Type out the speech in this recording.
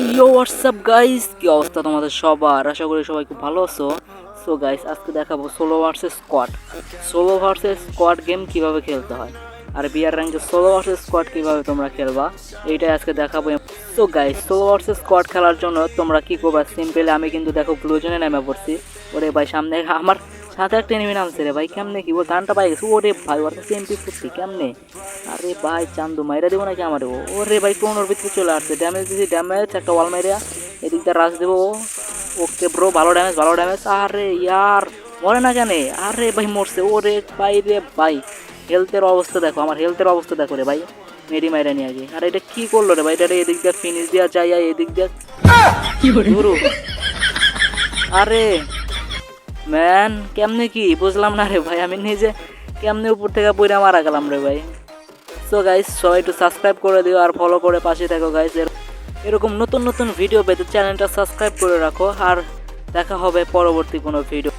ইয়ো WhatsApp guys কি অবস্থা তোমাদের সবার? আশা করি সবাই খুব ভালো আছো। সো গাইস আজকে দেখাবো solo versus squad solo versus squad game কীভাবে খেলতে হয়? আর বিয়ার র্যাঙ্কে সোলো ভার্সেস স্কোয়াড কীভাবে তোমরা খেলবা? এইটাই আজকে দেখাবো। So guys solo versus squad খেলার জন্য তোমরা কি করবা? সিম্পলি আমি কিন্তু দেখো ব্লুজনে নেমে পড়ছি। ওরে ভাই, সামনে আমার সাথে একটা এনিমি নামছে রে ভাই কেমনে কি বল? গানটা পাই গেছে। ওরে ভাই ওর কাছে এমপি ফুটছি কেমনে? আরে ভাই চান্দু মাইরা দেবো নাকি আমার? ও ওরে ভাই কোনোর ভিতরে চলে আসছে? ড্যামেজ দিছি ড্যামেজ একটা ওয়াল মাইরা। এদিক দিয়ে রাজ দেবো। ওকে ব্রো ভালো ড্যামেজ ভালো ড্যামেজ আরে ইয়ার মরে না জানে আরে ভাই মরছে। ওরে ভাই রে ভাই। হেলথের অবস্থা দেখো আমার হেলথের অবস্থা দেখো রে ভাই। মেরি মাইরা নিয়ে আগে। আর এটা কি করল রে ভাই? এটা এদিক দিয়ে ফিনিশ দেওয়া যায় এদিক দিয়ে। আরে ম্যান, কেমনে কি? বুঝলাম না রে ভাই, আমি নিজে কেমনে উপর থেকে পড়ে মারা গেলাম রে ভাই। সো গাইস সবাই একটু সাবস্ক্রাইব করে দিও আর ফলো করে পাশে থাকো গাইস এরকম নতুন নতুন ভিডিও পেতে চ্যানেলটা সাবস্ক্রাইব করে রাখো। আর দেখা হবে পরবর্তী কোনো ভিডিও